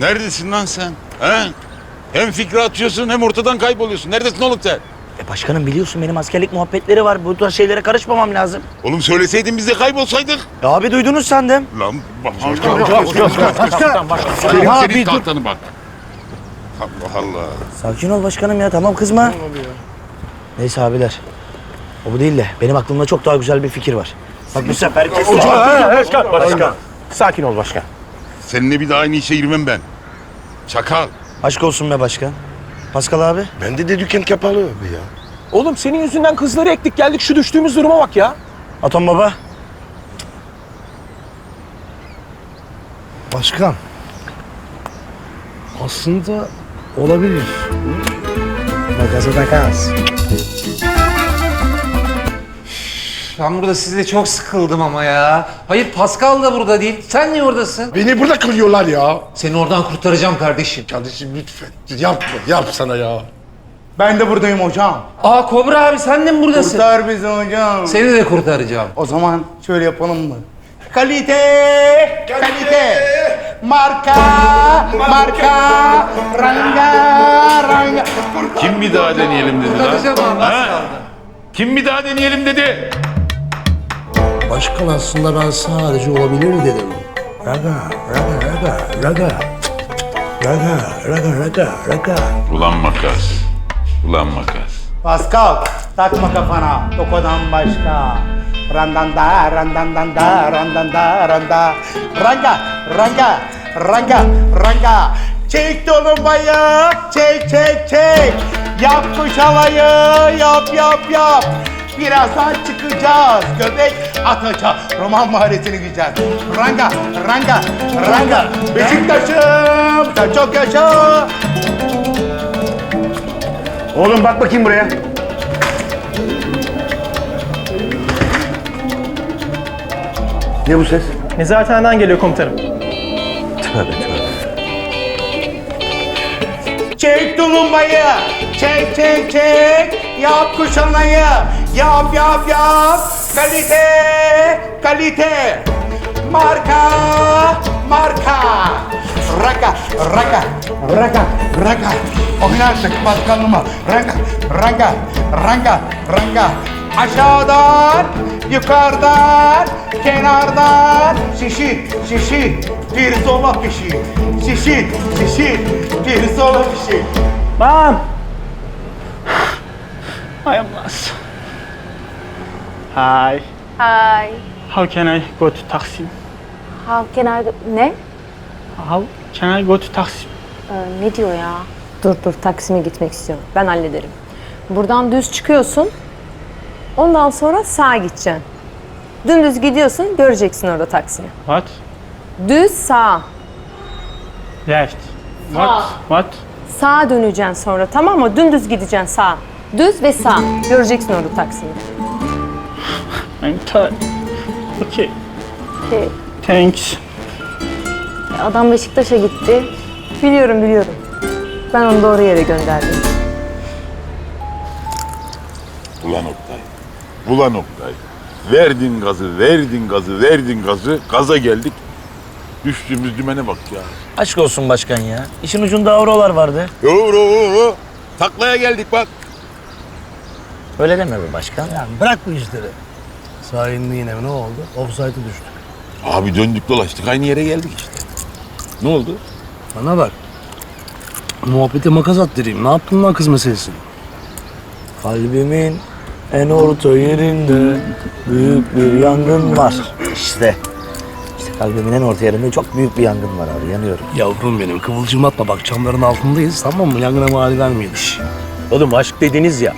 Neredesin lan sen? He? Hem fikri atıyorsun hem ortadan kayboluyorsun. Neredesin oğlum sen? E başkanım biliyorsun benim askerlik muhabbetleri var. Bu tarz şeylere karışmamam lazım. Oğlum söyleseydin biz de kaybolsaydık. Ya abi duydunuz sandım. Lan başkan. Senin, Ha, senin bir dur. tahtanı bak. Allah Allah. Sakin ol başkanım ya tamam kızma. Neyse abiler. O bu değil de benim aklımda çok daha güzel bir fikir var. Bak bu sefer kesin. Başkan, başkan. Sakin ol başkan. Seninle bir daha aynı işe girmem ben. Çakal. Aşk olsun be başkan. Pascal abi. Bende de dükkan kapalı abi ya. Oğlum senin yüzünden kızları ektik geldik şu düştüğümüz duruma bak ya. Atom baba. Başkan. Aslında olabilir. Magaza da. Ben burada size çok sıkıldım ama ya. Hayır Pascal da burada değil. Sen niye oradasın? Beni burada kırıyorlar ya. Seni oradan kurtaracağım kardeşim. Kardeşim lütfen yapma, yap sana ya. Ben de buradayım hocam. Aa Kobra abi sen de mi buradasın? Kurtar bizi hocam. Seni de kurtaracağım. O zaman şöyle yapalım mı? Kalite, kalite, marka, marka, ranga, ranga. Kim bir daha deneyelim dedi Kurtaracağım abi. Kim bir daha deneyelim dedi. Başkan aslında ben sadece olabilir dedim. Raga, raga, raga, raga. Raga, raga, raga, raga. Ulan makas. Ulan makas. Pascal, takma kafana, tokodan başka. Randanda, randandanda, randanda, randa. Ranga, ranga, ranga, ranga. Çek dolunmayı, çek, çek, çek. Yap kuş havayı, yap, yap, yap. Birazdan çıkacağız, göbek atacağız. Roman maharetini güzel. Ranga, ranga, ranga. Beşiktaş'ım, sen çok yaşa. Oğlum bak bakayım buraya. Ne bu ses? Nezarethaneden geliyor komutanım. Çek tulumbayı, çek çek çek, yap kuşanayı, yap yap yap, kalite, kalite, marka, marka, raka, raka, raka, raka, oynarsak başkanlıma, raka, raka, raka, raka, aşağıdan, yukarıdan, kenardan, şişit, şişit, bir sola pişi, şişit, şişit, bir sola pişi. Mom! I am lost. Hi. Hi. How can I go to Taksim? How can I... Ne? How can I go to Taksim? Ee, ne diyor ya? Dur dur Taksim'e gitmek istiyorum. Ben hallederim. Buradan düz çıkıyorsun. Ondan sonra sağa gideceksin. Dümdüz gidiyorsun, göreceksin orada Taksim'i. What? Düz sağ. Left. What? What? Sağa döneceksin sonra tamam mı? Dümdüz gideceksin sağ. Düz ve sağ. Göreceksin orada Taksim'i. I'm tired. Okay. Şey, Thanks. adam Beşiktaş'a gitti. Biliyorum biliyorum. Ben onu doğru yere gönderdim. Ulan Oktay. Ulan Oktay. Verdin gazı, verdin gazı, verdin gazı. Gaza geldik. Düştüğümüz dümene bak ya. Aşk olsun başkan ya. İşin ucunda avrolar vardı. Yo yo yo yo. Taklaya geldik bak. Öyle deme be başkan. Ya bırak bu işleri. Sayende yine ne oldu? Offside'e düştük. Abi döndük dolaştık aynı yere geldik işte. Ne oldu? Bana bak. Muhabbete makas attırayım. Ne yaptın lan kız meselesini? Kalbimin en orta yerinde büyük bir yangın var. İşte. İşte kalbimin en orta yerinde çok büyük bir yangın var abi yanıyorum. Yavrum benim kıvılcım atma bak çamların altındayız tamam mı? Yangına mali vermeyelim. Oğlum aşk dediniz ya,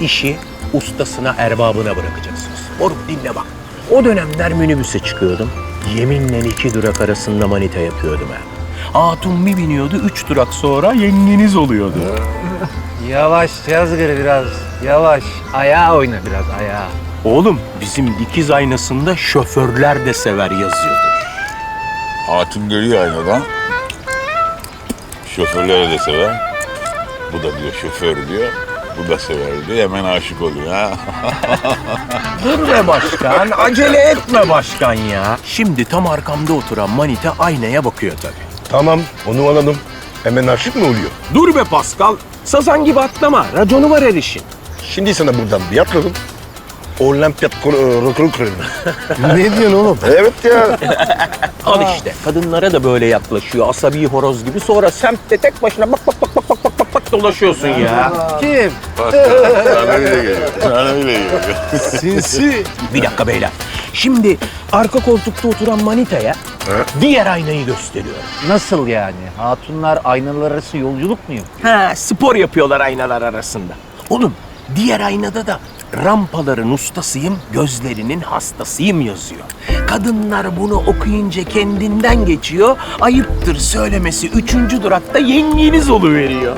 işi ustasına, erbabına bırakacaksınız. Moruk dinle bak. O dönemler minibüse çıkıyordum. Yeminle iki durak arasında manita yapıyordum ha. Hatun bir biniyordu, üç durak sonra yengeniz oluyordu. Yavaş Yazgır biraz. Yavaş. Ayağa oyna biraz ayağa. Oğlum bizim dikiz aynasında şoförler de sever yazıyordu. Hatun görüyor aynadan. Şoförleri de sever. Bu da diyor şoför diyor. Bu da sever diyor. Hemen aşık oluyor ha. Dur be başkan, acele etme başkan ya. Şimdi tam arkamda oturan manita aynaya bakıyor tabii. Tamam onu alalım. Hemen aşık mı oluyor? Dur be Pascal. Sazan gibi atlama. Raconu var her işin. Şimdi sana buradan bir atladım. Olimpiyat rekoru kırarım. ne diyorsun oğlum? Evet ya. Al işte. Kadınlara da böyle yaklaşıyor. Asabi horoz gibi. Sonra semtte tek başına bak bak bak bak bak bak bak bak dolaşıyorsun ya. Kim? Sana öyle geliyor. Sana öyle geliyor. Sinsi. Bir dakika beyler. Şimdi arka koltukta oturan manitaya diğer aynayı gösteriyor. Nasıl yani? Hatunlar aynalar arası yolculuk mu yapıyor? Ha, spor yapıyorlar aynalar arasında. Oğlum diğer aynada da rampaların ustasıyım, gözlerinin hastasıyım yazıyor. Kadınlar bunu okuyunca kendinden geçiyor. Ayıptır söylemesi üçüncü durakta yengeniz oluveriyor.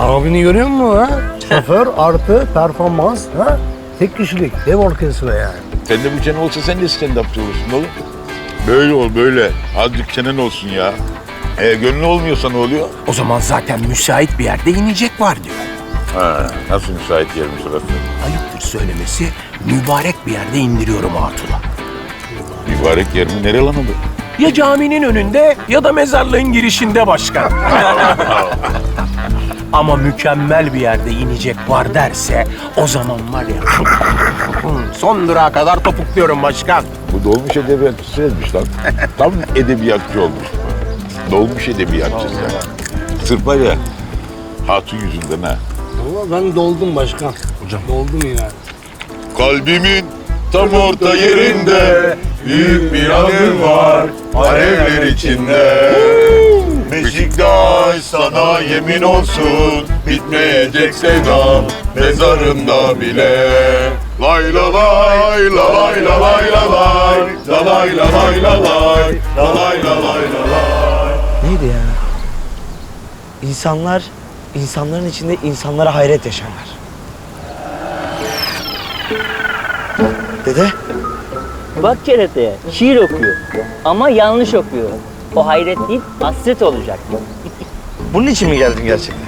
Abini görüyor musun ha? Şoför artı performans ha? Tek kişilik dev orkestra yani. Sen de bu çene olsa sen de stand-upçı olursun oğlum. Böyle ol böyle. Azıcık çenen olsun ya. E, gönlü olmuyorsa ne oluyor? O zaman zaten müsait bir yerde inecek var diyor. Ha, nasıl müsait yermiş orası? Ayıptır söylemesi mübarek bir yerde indiriyorum hatuna. Mübarek yer mi? Nere lan o? Ya caminin önünde ya da mezarlığın girişinde başkan. Ama mükemmel bir yerde inecek var derse o zaman var ya son durağa kadar topukluyorum başkan. Bu dolmuş edebiyatçısı olmuş lan. Tam edebiyatçı olmuş bu. Dolmuş edebiyatçısı. Sırf var ya hatun yüzünden ha. Ama ben doldum başkan. Hocam. Doldum yani. Kalbimin tam orta yerinde Büyük bir adım var alevler içinde Beşiktaş sana yemin olsun Bitmeyecek sevdam mezarında bile Lay la lay la lay la lay la lay La lay la lay la lay La lay la lay la lay Neydi ya? İnsanlar, insanların içinde insanlara hayret yaşarlar. Dede. Bak kereteye, şiir okuyor. Ama yanlış okuyor. O hayret değil, hasret olacak. bunun için mi geldin gerçekten?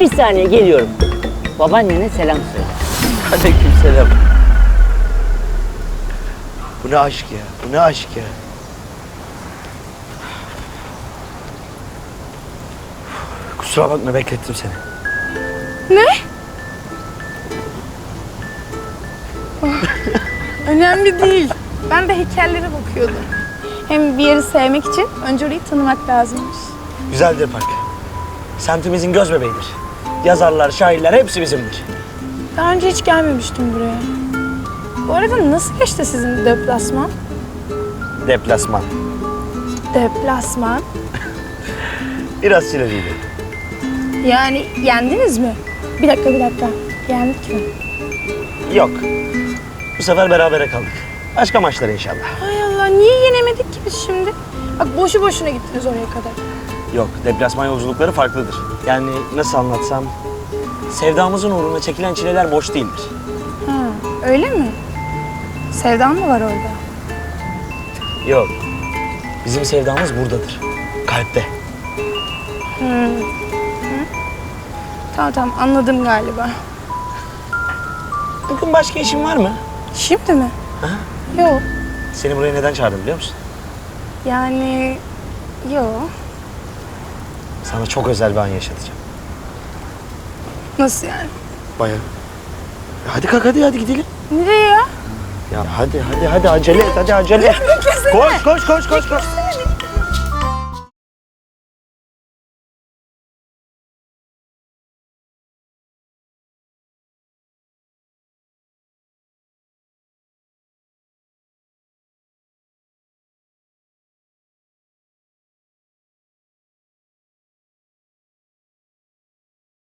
Bir saniye geliyorum. Babaannene selam söyle. Aleykümselam. Bu ne aşk ya, bu ne aşk ya. Kusura bakma beklettim seni. Önemli değil. Ben de heykellere bakıyordum. Hem bir yeri sevmek için önce orayı tanımak lazımmış. Güzeldir park. Semtimizin göz bebeğidir. Yazarlar, şairler hepsi bizimdir. Daha önce hiç gelmemiştim buraya. Bu arada nasıl geçti sizin deplasman? Deplasman. Deplasman? Biraz çileliydi. Yani yendiniz mi? Bir dakika bir dakika. Yendik mi? Yok. Bu sefer berabere kaldık. Başka maçlar inşallah. Hay Allah niye yenemedik ki biz şimdi? Bak boşu boşuna gittiniz oraya kadar. Yok, deplasman yolculukları farklıdır. Yani nasıl anlatsam... Sevdamızın uğruna çekilen çileler boş değildir. Ha, öyle mi? Sevdan mı var orada? Yok. Bizim sevdamız buradadır. Kalpte. Tamam tamam anladım galiba. Bugün başka işin var mı? Şimdi mi? Yok. Seni buraya neden çağırdım biliyor musun? Yani yok. Sana çok özel bir an yaşatacağım. Nasıl yani? Bayağı. Hadi kalk hadi hadi gidelim. Nereye ya? Ya hadi hadi hadi acele et hadi acele et. Koş koş koş koş koş.